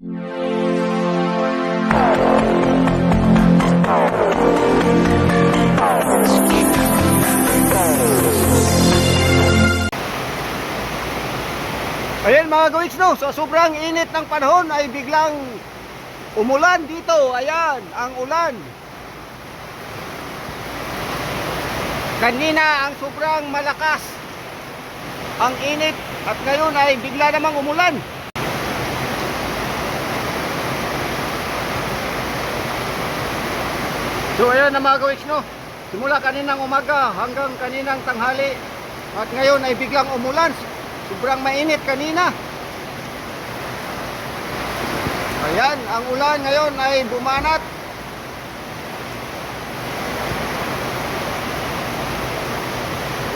Ayan mga gawiks no, sa sobrang init ng panahon ay biglang umulan dito. Ayan, ang ulan. Kanina ang sobrang malakas ang init at ngayon ay bigla namang umulan. So ayan na mga gawiks no, simula kaninang umaga hanggang kaninang tanghali at ngayon ay biglang umulan. Sobrang mainit kanina. Ayan, ang ulan ngayon ay bumanat.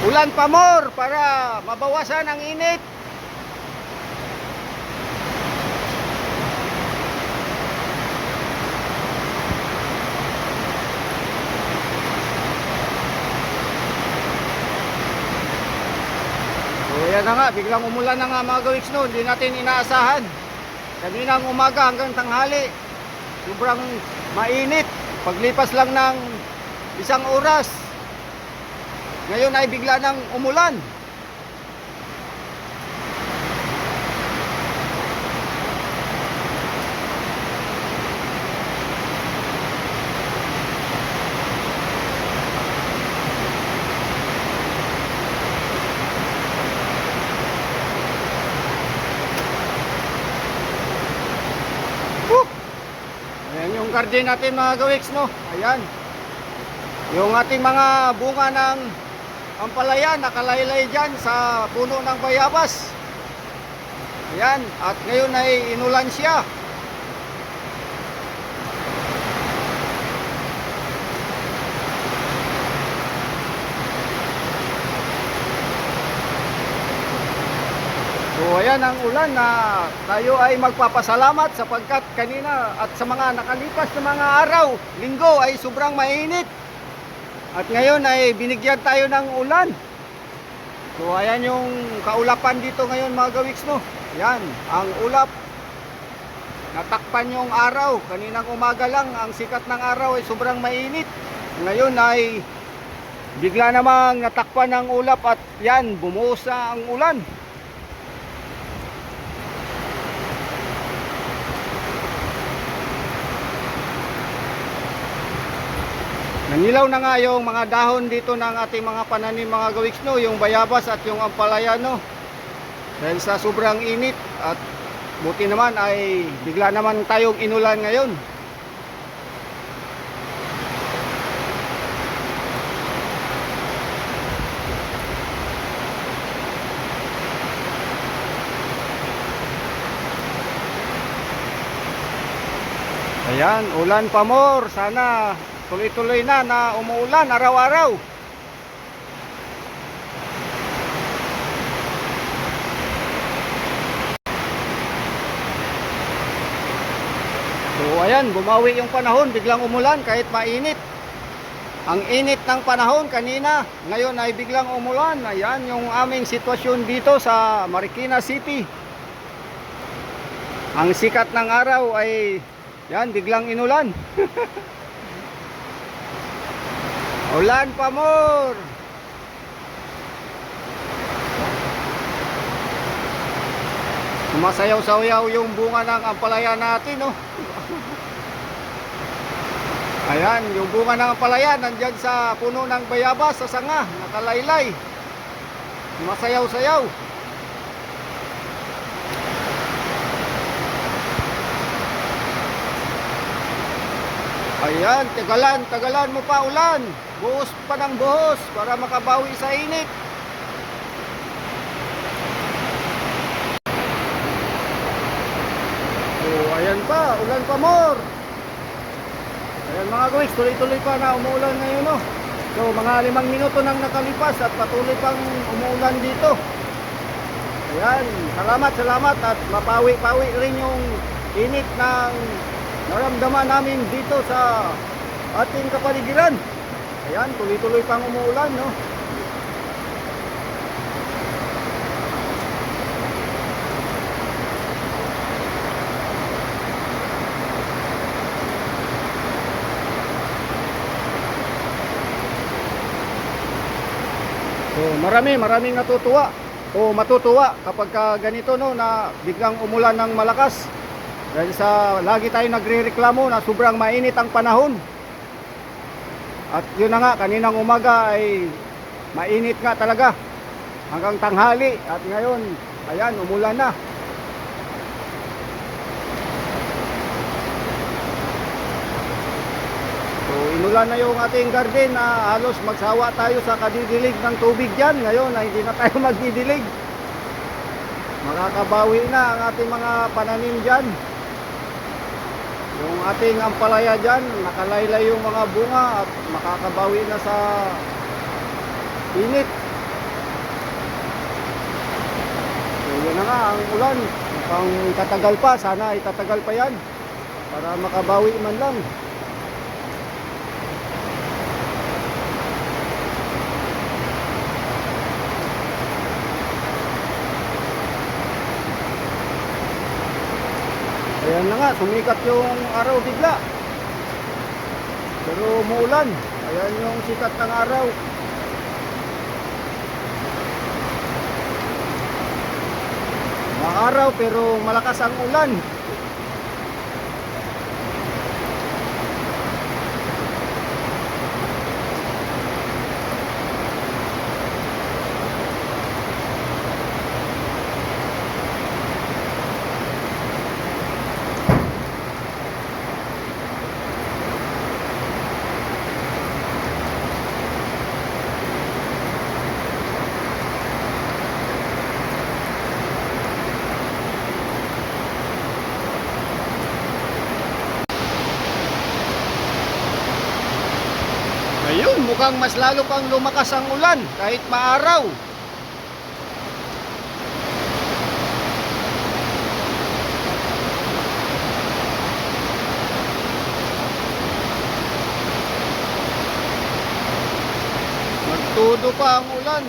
Ulan pa more para mabawasan ang init. Na nga, biglang umulan na nga mga gawiks no, hindi natin inaasahan. Kaninang umaga hanggang tanghali, sobrang mainit. Paglipas lang ng isang oras, ngayon ay bigla nang umulan. Garden natin mga gawiks no. Ayan. Yung ating mga bunga ng ampalaya nakalaylay dyan sa puno ng bayabas. Ayan. At ngayon ay inulan siya. So ayan ang ulan na tayo ay magpapasalamat sapagkat kanina at sa mga nakalipas na mga araw, linggo ay sobrang mainit. At ngayon ay binigyan tayo ng ulan. So ayan yung kaulapan dito ngayon mga gawiks no. Yan, ang ulap. Natakpan yung araw. Kaninang umaga lang ang sikat ng araw ay sobrang mainit. Ngayon ay bigla namang natakpan ng ulap at yan, bumuhos na ang ulan. Nanilaw na nga yung mga dahon dito ng ating mga pananim mga gawiks no, yung bayabas at yung ampalaya no. Dahil sa sobrang init at buti naman ay bigla naman tayong inulan ngayon. Ayan, ulan pa more. Sana tuloy-tuloy na na umuulan araw-araw. So ayan, bumawi yung panahon, biglang umulan kahit mainit. Ang init ng panahon kanina, ngayon ay biglang umulan. Ayan yung aming sitwasyon dito sa Marikina City. Ang sikat ng araw ay yan, biglang inulan. Ulan pa more. Sumasayaw-sayaw yung bunga ng ampalaya natin, no? Ayan, yung bunga ng ampalaya nandyan sa puno ng bayabas sa sanga, nakalaylay. Sumasayaw-sayaw. Ayan, tagalan, tagalan mo pa ulan. Buhos pa ng buhos para makabawi sa init. So, ayan pa, ulan pa more. Ayan mga guys, tuloy-tuloy pa na umuulan ngayon, no? So, mga limang minuto nang nakalipas at patuloy pang umuulan dito. Ayan, salamat, salamat at mapawi-pawi rin yung init ng naramdaman namin dito sa ating kapaligiran. Ayan, tuloy-tuloy pang umuulan, no? So, marami, maraming natutuwa o matutuwa kapag ka ganito no na biglang umulan ng malakas dahil sa lagi tayo nagrereklamo na sobrang mainit ang panahon. At yun na nga, kaninang umaga ay mainit nga talaga hanggang tanghali at ngayon, ayan, umulan na. So, inulan na yung ating garden na halos magsawa tayo sa kadidilig ng tubig dyan. Ngayon, na hindi na tayo magdidilig. Makakabawi na ang ating mga pananim dyan. Yung ating ampalaya dyan, nakalaylay yung mga bunga at makakabawi na sa init. So, yun na nga, ang ulan. Mukhang tatagal pa, sana ay tatagal pa yan. Para makabawi man lang. Ayan na nga, sumikat yung araw bigla. Pero umuulan. Ayan yung sikat ng araw. Maaraw pero malakas ang ulan. Ayun, mukhang mas lalo pang lumakas ang ulan kahit maaraw. Magtudo pa ang ulan.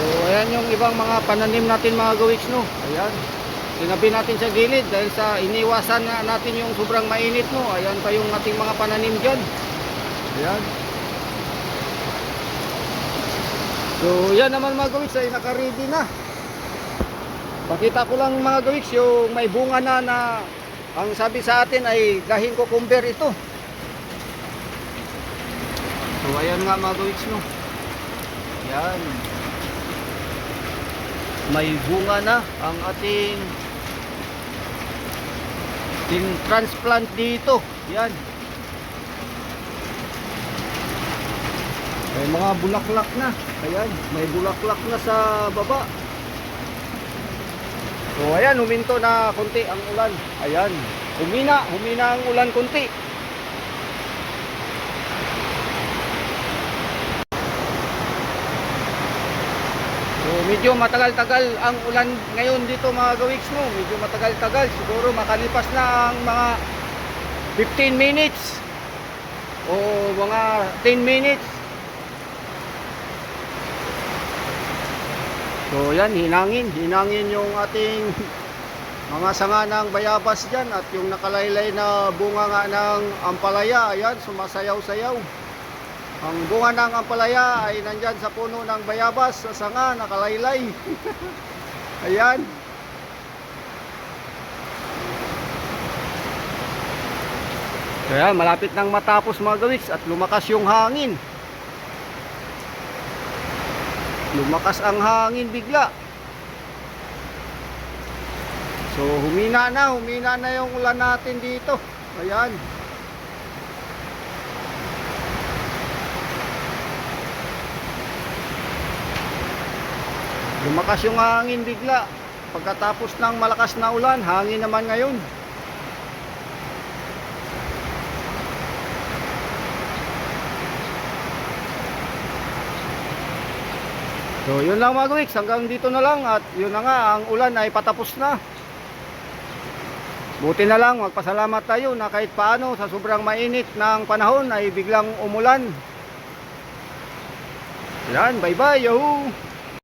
So ayan yung ibang mga pananim natin mga gawiks no. Ayan. Tinabi natin sa gilid dahil sa iniwasan nga natin yung sobrang mainit no. Ayan pa yung ating mga pananim dyan. Ayan. So yan naman mga gawiks ay naka-ready na. Pakita ko lang mga gawiks yung may bunga na na ang sabi sa atin ay dahing cucumber ito. So ayan nga mga gawiks no. Ayan may bunga na ang ating tin transplant dito. Yan. May mga bulaklak na. Ayan may bulaklak na sa baba. So ayan huminto na konti ang ulan. Ayan humina humina ang ulan konti So medyo matagal-tagal ang ulan ngayon dito mga gawiks no. Medyo matagal-tagal. Siguro makalipas na ang mga 15 minutes o mga 10 minutes. So yan, hinangin. Hinangin yung ating mga sanga ng bayabas dyan at yung nakalaylay na bunga nga ng ampalaya. Ayan, sumasayaw-sayaw. Ang bunga ng ampalaya ay nandyan sa puno ng bayabas sa sanga, nakalaylay. Ayan. Kaya malapit nang matapos mga gawiks at lumakas yung hangin. Lumakas ang hangin bigla. So humina na, humina na yung ulan natin dito. Ayan. lumakas yung hangin bigla pagkatapos ng malakas na ulan hangin naman ngayon So yun lang mga Greeks, hanggang dito na lang at yun na nga, ang ulan ay patapos na. Buti na lang, magpasalamat tayo na kahit paano sa sobrang mainit ng panahon ay biglang umulan. Yan, bye bye, yahoo!